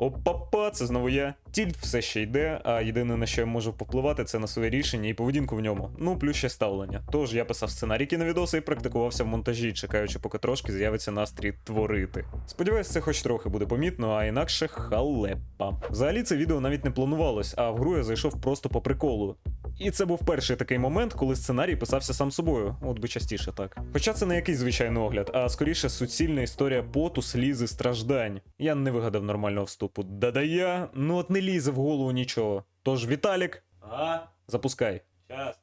Опа-па, це знову я. Тільт все ще йде, а єдине на що я можу попливати, це на своє рішення і поведінку в ньому. Ну, плюс ще ставлення. Тож я писав сценарій кіновідоси і практикувався в монтажі, чекаючи, поки трошки з'явиться настрій творити. Сподіваюсь, це хоч трохи буде помітно, а інакше халепа. Взагалі це відео навіть не планувалось, а в гру я зайшов просто по приколу. І це був перший такий момент, коли сценарій писався сам собою, от би частіше так. Хоча це не якийсь звичайний огляд, а скоріше суцільна історія поту, слізи, страждань. Я не вигадав нормального вступу. Да-да я, ну от не лізе в голову нічого. Тож, Віталік, А, запускай. час.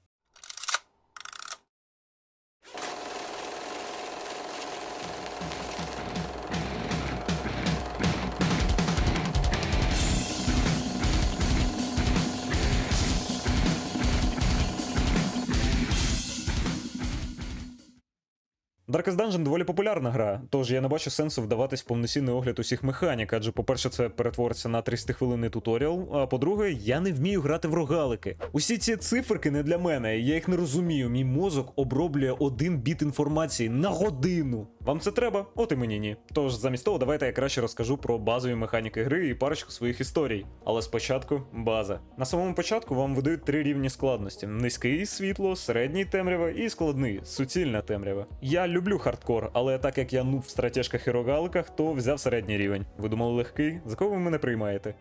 Darkest Dungeon доволі популярна гра, тож я не бачу сенсу вдаватись в повноцінний огляд усіх механік, адже, по-перше, це перетвориться на 30-хвилинний туторіал, а по-друге, я не вмію грати в рогалики. Усі ці циферки не для мене, я їх не розумію. Мій мозок оброблює один біт інформації на годину. Вам це треба? От і мені ні. Тож замість того, давайте я краще розкажу про базові механіки гри і парочку своїх історій. Але спочатку база. На самому початку вам видають три рівні складності: низький світло, середній темрява і складний суцільна темрява. Я люблю хардкор, але так як я нуб в стратежках і рогаликах, то взяв середній рівень. Ви думали легкий? За кого ви мене приймаєте?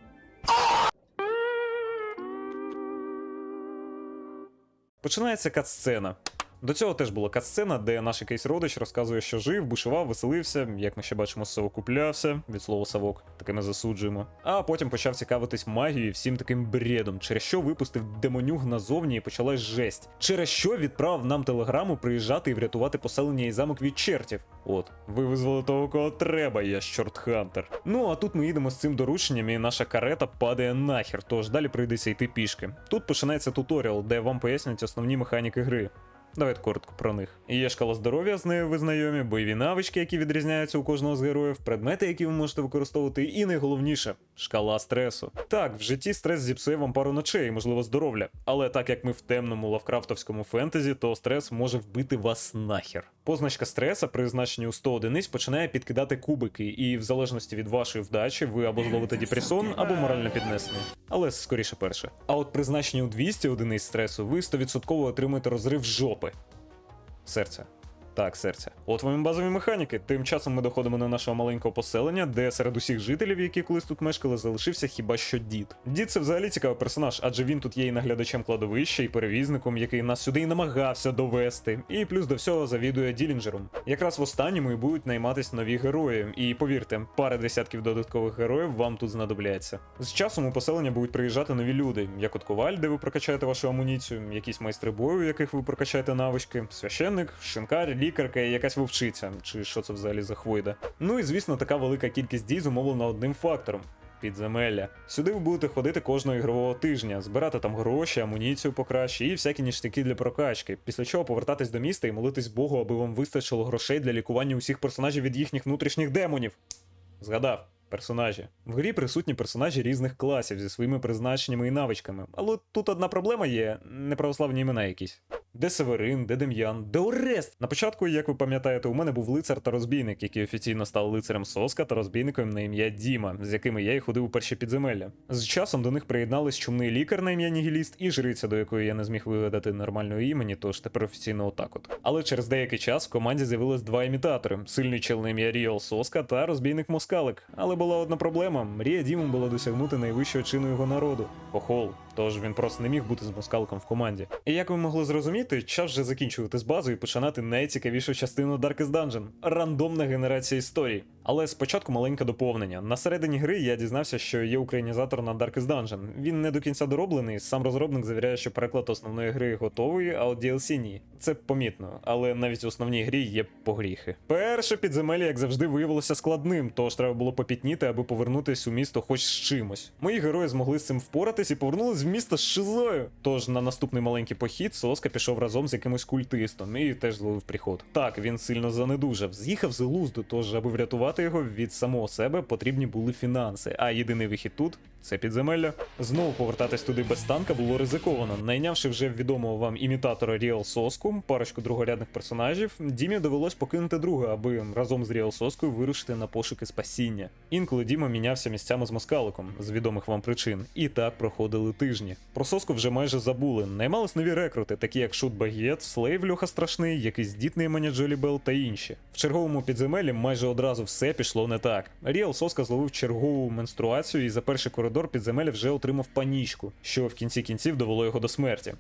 Починається катсцена. До цього теж була катсцена, де наш якийсь родич розказує, що жив, бушував, веселився, як ми ще бачимо, совокуплявся, від слова совок, таке ми засуджуємо. А потім почав цікавитись магією всім таким бредом, через що випустив демонюг назовні і почалась жесть. Через що відправив нам телеграму приїжджати і врятувати поселення і замок від чертів. От, ви визвали того, кого треба, я ж чорт Хантер. Ну а тут ми їдемо з цим дорученням, і наша карета падає нахер, тож далі прийдеться йти пішки. Тут починається туторіал, де вам пояснять основні механіки гри. Давайте коротко про них. Є шкала здоров'я, з нею ви знайомі, бойові навички, які відрізняються у кожного з героїв, предмети, які ви можете використовувати, і найголовніше шкала стресу. Так, в житті стрес зіпсує вам пару ночей, можливо, здоров'я. Але так як ми в темному лавкрафтовському фентезі, то стрес може вбити вас нахер. Позначка стреса при значенні у 100 одиниць починає підкидати кубики, і в залежності від вашої вдачі ви або зловите депресон, або морально піднесений. Але скоріше перше. А от при значенні у 200 одиниць стресу ви 100% отримаєте розрив жопи. Серце. Так, серце. От вам і базові механіки. Тим часом ми доходимо до нашого маленького поселення, де серед усіх жителів, які колись тут мешкали, залишився хіба що дід. Дід це взагалі цікавий персонаж, адже він тут є і наглядачем кладовища, і перевізником, який нас сюди і намагався довести. І плюс до всього завідує Ділінджером. Якраз в останньому і будуть найматись нові герої. І повірте, пара десятків додаткових героїв вам тут знадобляться. З часом у поселення будуть приїжджати нові люди, як от коваль, де ви прокачаєте вашу амуніцію, якісь майстри бою, яких ви прокачаєте навички, священник, шинкар, лікарка і якась вовчиця, чи що це взагалі за хвойда. Ну і звісно, така велика кількість дій зумовлена одним фактором. Підземелля. Сюди ви будете ходити кожного ігрового тижня, збирати там гроші, амуніцію покраще і всякі ніштяки для прокачки. Після чого повертатись до міста і молитись Богу, аби вам вистачило грошей для лікування усіх персонажів від їхніх внутрішніх демонів. Згадав. Персонажі. В грі присутні персонажі різних класів зі своїми призначеннями і навичками. Але тут одна проблема є неправославні імена якісь. Де Северин, де Дем'ян, де Орест. На початку, як ви пам'ятаєте, у мене був лицар та розбійник, який офіційно став лицарем Соска та розбійником на ім'я Діма, з якими я й ходив у перші підземелля. З часом до них приєднались чумний лікар на ім'я Нігіліст і жриця, до якої я не зміг вигадати нормального імені, тож тепер офіційно отак от. Але через деякий час в команді з'явилось два імітатори: сильний чел на ім'я Ріал Соска та розбійник Москалик. Але була одна проблема: мрія Діми була досягнути найвищого чину його народу Хохол. Тож він просто не міг бути з москалком в команді. І як ви могли зрозуміти, час вже закінчувати з базу і починати найцікавішу частину Darkest Dungeon – рандомна генерація історій. Але спочатку маленьке доповнення. На середині гри я дізнався, що є українізатор на Darkest Dungeon. Він не до кінця дороблений. Сам розробник завіряє, що переклад основної гри готовий, а от DLC ні. Це помітно, але навіть в основній грі є погріхи. Перше підземелля, як завжди, виявилося складним, тож треба було попітніти, аби повернутися у місто хоч з чимось. Мої герої змогли з цим впоратись і повернулись в місто з шизою. Тож на наступний маленький похід Соска пішов разом з якимось культистом і теж зловив приход. Так, він сильно занедужав, з'їхав з глузду, тож аби врятувати його від самого себе, потрібні були фінанси. А єдиний вихід тут це підземелля. Знову повертатись туди без танка було ризиковано. Найнявши вже відомого вам імітатора Ріал Соску, парочку другорядних персонажів, Дімі довелось покинути друга, аби разом з Ріал Соскою вирушити на пошуки спасіння. Інколи Діма мінявся місцями з москаликом з відомих вам причин, і так проходили тижні. Про Соску вже майже забули. Наймались нові рекрути, такі як Шут Багет, Слейв Льоха Страшний, якийсь дітний Маня Джолібел та інші. В черговому підземеллі майже одразу все пішло не так. Ріал Соска зловив чергову менструацію і за перший коридор підземелля вже отримав панічку, що в кінці кінців довело його до смерті.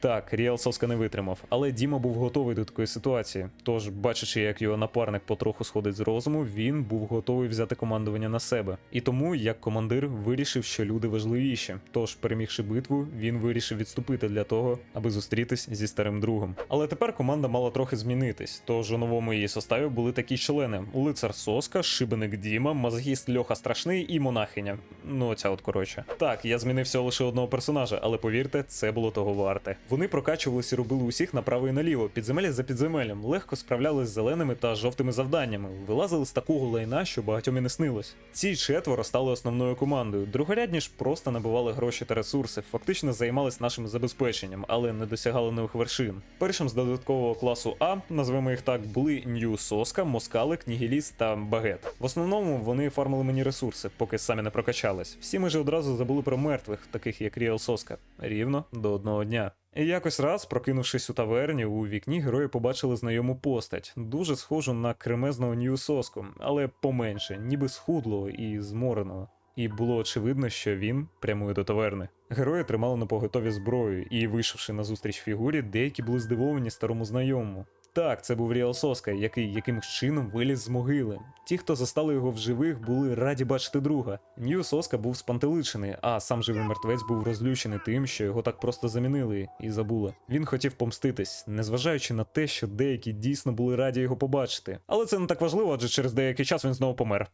Так, Ріал Соска не витримав, але Діма був готовий до такої ситуації. Тож, бачачи, як його напарник потроху сходить з розуму, він був готовий взяти командування на себе. І тому, як командир, вирішив, що люди важливіші. Тож, перемігши битву, він вирішив відступити для того, аби зустрітись зі старим другом. Але тепер команда мала трохи змінитись. Тож у новому її составі були такі члени: лицар Соска, шибеник Діма, мазгіст Льоха Страшний і монахиня. Ну, оця от коротше. Так, я змінив всього лише одного персонажа, але повірте, це було того варте. Вони прокачувалися і робили усіх направо і наліво, підземелля за підземеллям, легко справлялись з зеленими та жовтими завданнями, вилазили з такого лайна, що багатьом і не снилось. Ці четверо стали основною командою. Другорядні ж просто набивали гроші та ресурси, фактично займались нашим забезпеченням, але не досягали нових вершин. Першим з додаткового класу А, назвемо їх так, були Нью Соска, Москалик, Нігіліст та Багет. В основному вони фармили мені ресурси, поки самі не прокачались. Всі майже одразу забули про мертвих, таких як Ріал Соска, рівно до одного дня. І якось раз, прокинувшись у таверні, у вікні герої побачили знайому постать, дуже схожу на кремезного Ньюсоску, але поменше, ніби схудлого і змореного. І було очевидно, що він прямує до таверни. Герої тримали на поготові зброю, і, вийшовши на зустріч фігурі, деякі були здивовані старому знайомому. Так, це був Ріал Соска, який якимось чином виліз з могили. Ті, хто застали його в живих, були раді бачити друга. Нью Соска був спантеличений, а сам живий мертвець був розлючений тим, що його так просто замінили і забули. Він хотів помститись, незважаючи на те, що деякі дійсно були раді його побачити. Але це не так важливо, адже через деякий час він знову помер.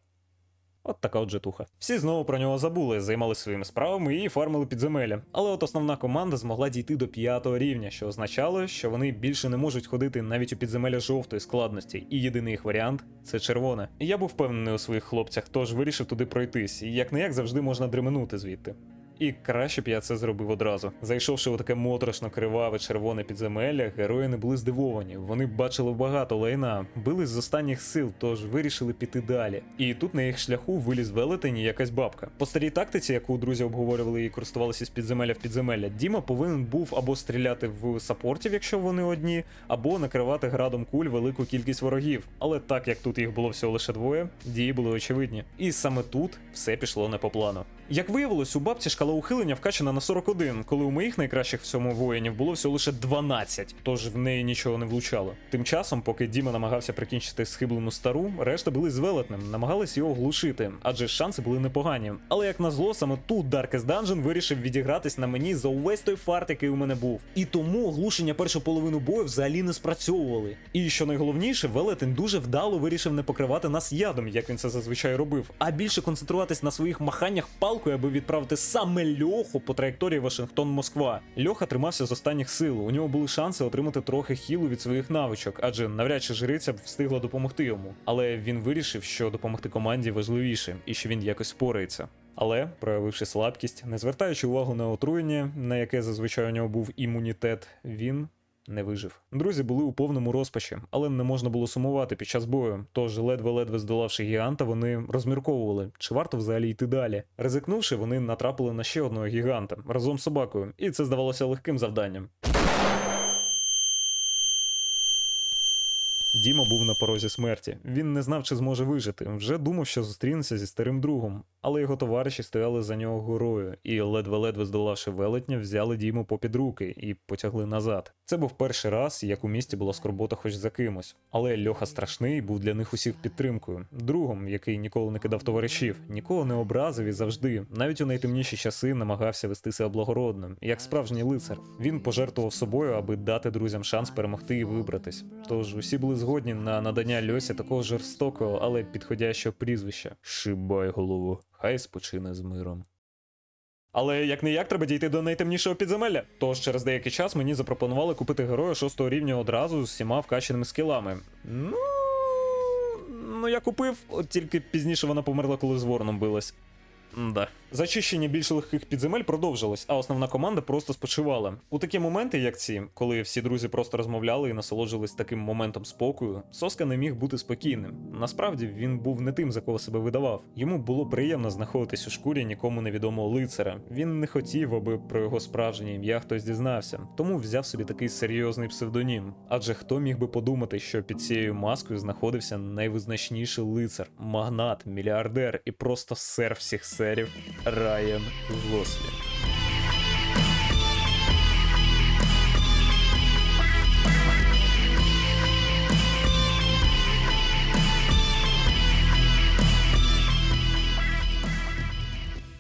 От така от жетуха. Всі знову про нього забули, займалися своїми справами і фармили підземелля. Але от основна команда змогла дійти до п'ятого рівня, що означало, що вони більше не можуть ходити навіть у підземелля жовтої складності, і єдиний їх варіант це червоне. Я був впевнений у своїх хлопцях, тож вирішив туди пройтись, і як не як завжди можна дременути звідти. І краще б я це зробив одразу. Зайшовши у таке моторошно криваве червоне підземелля, герої не були здивовані. Вони бачили багато лайна, бились з останніх сил, тож вирішили піти далі. І тут на їх шляху виліз велетень якась бабка. По старій тактиці, яку друзі обговорювали і користувалися з підземелля в підземелля, Діма повинен був або стріляти в саппортів, якщо вони одні, або накривати градом куль велику кількість ворогів. Але так як тут їх було всього лише двоє, дії були очевидні. І саме тут все пішло не по плану. Як виявилось, у бабці шкала ухилення вкачана на 41, коли у моїх найкращих в цьому воїнів було всього лише 12, тож в неї нічого не влучало. Тим часом, поки Діма намагався прикінчити схиблену стару, решта були з велетнем, намагались його глушити, адже шанси були непогані. Але як назло, саме тут Darkest Dungeon вирішив відігратись на мені за увесь той фарт, який у мене був. І тому оглушення першу половину бою взагалі не спрацьовували. І що найголовніше, велетень дуже вдало вирішив не покривати нас ядом, як він це зазвичай робив, а більше концентруватись на своїх маханнях палкою, аби відправити саме Льоху по траєкторії Вашингтон-Москва. Льоха тримався з останніх сил. У нього були шанси отримати трохи хілу від своїх навичок, адже навряд чи жриця б встигла допомогти йому. Але він вирішив, що допомогти команді важливіше і що він якось впорається. Але, проявивши слабкість, не звертаючи увагу на отруєння, на яке зазвичай у нього був імунітет, він не вижив. Друзі були у повному розпачі, але не можна було сумувати під час бою. Тож, ледве-ледве здолавши гіганта, вони розмірковували, чи варто взагалі йти далі. Ризикнувши, вони натрапили на ще одного гіганта разом з собакою, і це здавалося легким завданням. Діма був на порозі смерті. Він не знав, чи зможе вижити. Вже думав, що зустрінеться зі старим другом, але його товариші стояли за нього горою і, ледве-ледве здолавши велетня, взяли Діму попід руки і потягли назад. Це був перший раз, як у місті була скорбота хоч за кимось. Але Льоха страшний був для них усіх підтримкою, другом, який ніколи не кидав товаришів, нікого не образив і завжди, навіть у найтемніші часи, намагався вести себе благородним, як справжній лицар. Він пожертвував собою, аби дати друзям шанс перемогти і вибратись. Тож усі були згодні на надання Льосі такого жорстокого, але підходящого прізвища. Шибай голову, хай спочине з миром. Але як не як треба дійти до найтемнішого підземелля. Тож через деякий час мені запропонували купити героя шостого рівня одразу з всіма вкаченими скілами. Ну. Ну, я купив, от тільки пізніше вона померла, коли з вороном билась. Да. Зачищення більш легких підземель продовжилось, а основна команда просто спочивала. У такі моменти, як ці, коли всі друзі просто розмовляли і насолоджувались таким моментом спокою, Соска не міг бути спокійним. Насправді він був не тим, за кого себе видавав. Йому було приємно знаходитись у шкурі нікому невідомого лицаря. Він не хотів, аби про його справжнє ім'я хтось дізнався, тому взяв собі такий серйозний псевдонім. Адже хто міг би подумати, що під цією маскою знаходився найвизначніший лицар, магнат, мільярдер і просто сер всіх серів Райан Гослінг.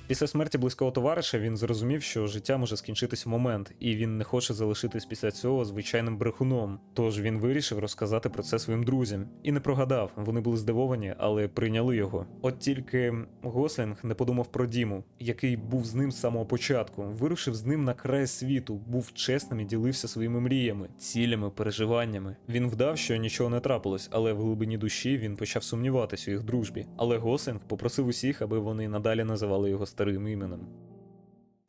Після смерті близького товариша він зрозумів, що життя може скінчитись в момент, і він не хоче залишитись після цього звичайним брехуном. Тож він вирішив розказати про це своїм друзям. І не прогадав, вони були здивовані, але прийняли його. От тільки Гослінг не подумав про Діму, який був з ним з самого початку, вирушив з ним на край світу, був чесним і ділився своїми мріями, цілями, переживаннями. Він вдав, що нічого не трапилось, але в глибині душі він почав сумніватись у їх дружбі. Але Гослінг попросив усіх, аби вони надалі називали його старим іменем.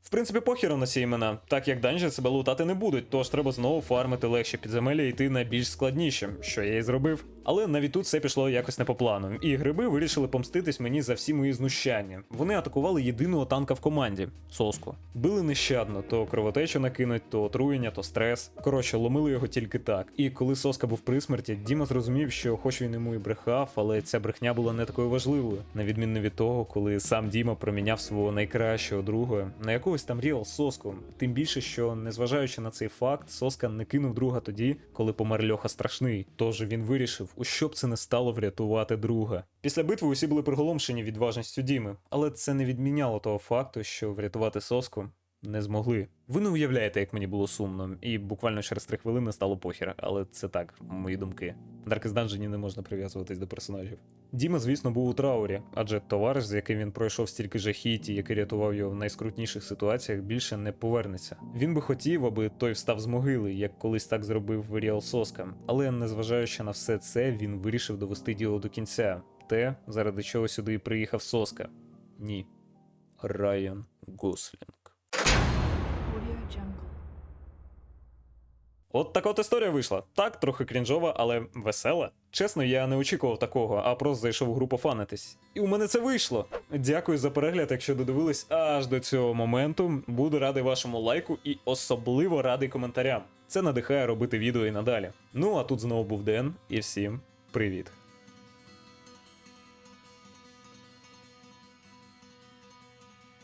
В принципі, похеру на ці імена, так як данжі себе лутати не будуть, тож треба знову фармити легші підземелля і йти на більш складніші, що я і зробив. Але навіть тут все пішло якось не по плану, і гриби вирішили помститись мені за всі мої знущання. Вони атакували єдиного танка в команді соску. Били нещадно, то кровотечу накинуть, то отруєння, то стрес. Коротше, ломили його тільки так. І коли соска був при смерті, Діма зрозумів, що хоч він йому і брехав, але ця брехня була не такою важливою, на відміну від того, коли сам Діма проміняв свого найкращого друга на якогось там Ріал Соску. Тим більше, що незважаючи на цей факт, Соска не кинув друга тоді, коли помер Льоха страшний. Тож він вирішив, у що б це не стало врятувати друга. Після битви усі були приголомшені відважністю Діми, але це не відміняло того факту, що врятувати соску не змогли. Ви не уявляєте, як мені було сумно, і буквально через три хвилини стало похер, але це так, мої думки. В Darkest не можна прив'язуватись до персонажів. Діма, звісно, був у траурі, адже товариш, з яким він пройшов стільки жахіті, який рятував його в найскрутніших ситуаціях, більше не повернеться. Він би хотів, аби той встав з могили, як колись так зробив Ріал Соска. Але незважаючи на все це, він вирішив довести діло до кінця. Те, заради чого сюди і приїхав Соска. Ні. Райан Гослінг. От така от історія вийшла. Так, трохи крінжова, але весела. Чесно, я не очікував такого, а просто зайшов у гру пофанитись. І у мене це вийшло. Дякую за перегляд, якщо додивились аж до цього моменту. Буду радий вашому лайку і особливо радий коментарям. Це надихає робити відео і надалі. Ну а тут знову був Ден, і всім привіт.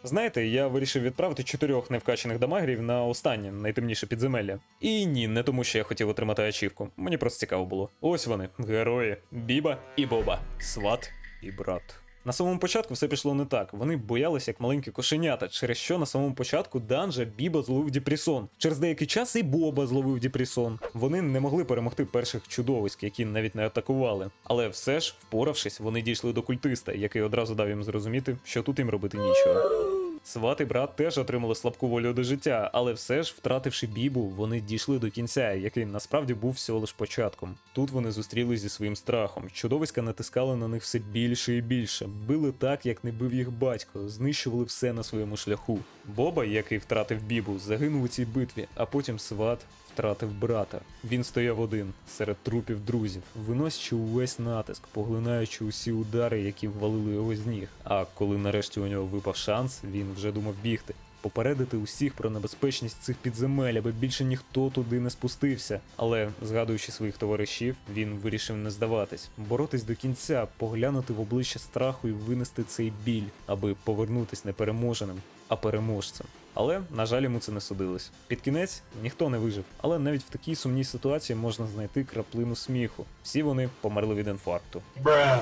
Знаєте, я вирішив відправити чотирьох невкачених дамагерів на останнє найтемніше підземелля. І ні, не тому, що я хотів отримати ачівку. Мені просто цікаво було. Ось вони, герої: Біба і Боба, сват і брат. На самому початку все пішло не так. Вони боялися як маленькі кошенята, через що на самому початку данжа Біба зловив Діпрісон. Через деякий час і Боба зловив Діпрісон. Вони не могли перемогти перших чудовиськ, які навіть не атакували. Але все ж, впоравшись, вони дійшли до культиста, який одразу дав їм зрозуміти, що тут їм робити нічого. Сват і брат теж отримали слабку волю до життя, але все ж, втративши бібу, вони дійшли до кінця, який насправді був всього лиш початком. Тут вони зустрілись зі своїм страхом. Чудовиська натискали на них все більше і більше, били так, як не бив їх батько, знищували все на своєму шляху. Боба, який втратив бібу, загинув у цій битві, а потім сват втратив брата. Він стояв один серед трупів друзів, виносячи увесь натиск, поглинаючи усі удари, які ввалили його з ніг. А коли нарешті у нього випав шанс, він вже думав бігти. Попередити усіх про небезпечність цих підземель, аби більше ніхто туди не спустився. Але, згадуючи своїх товаришів, він вирішив не здаватись, боротись до кінця, поглянути в обличчя страху і винести цей біль, аби повернутись не переможеним, а переможцем. Але, на жаль, йому це не судилось. Під кінець ніхто не вижив, але навіть в такій сумній ситуації можна знайти краплину сміху. Всі вони померли від інфаркту. Bruh.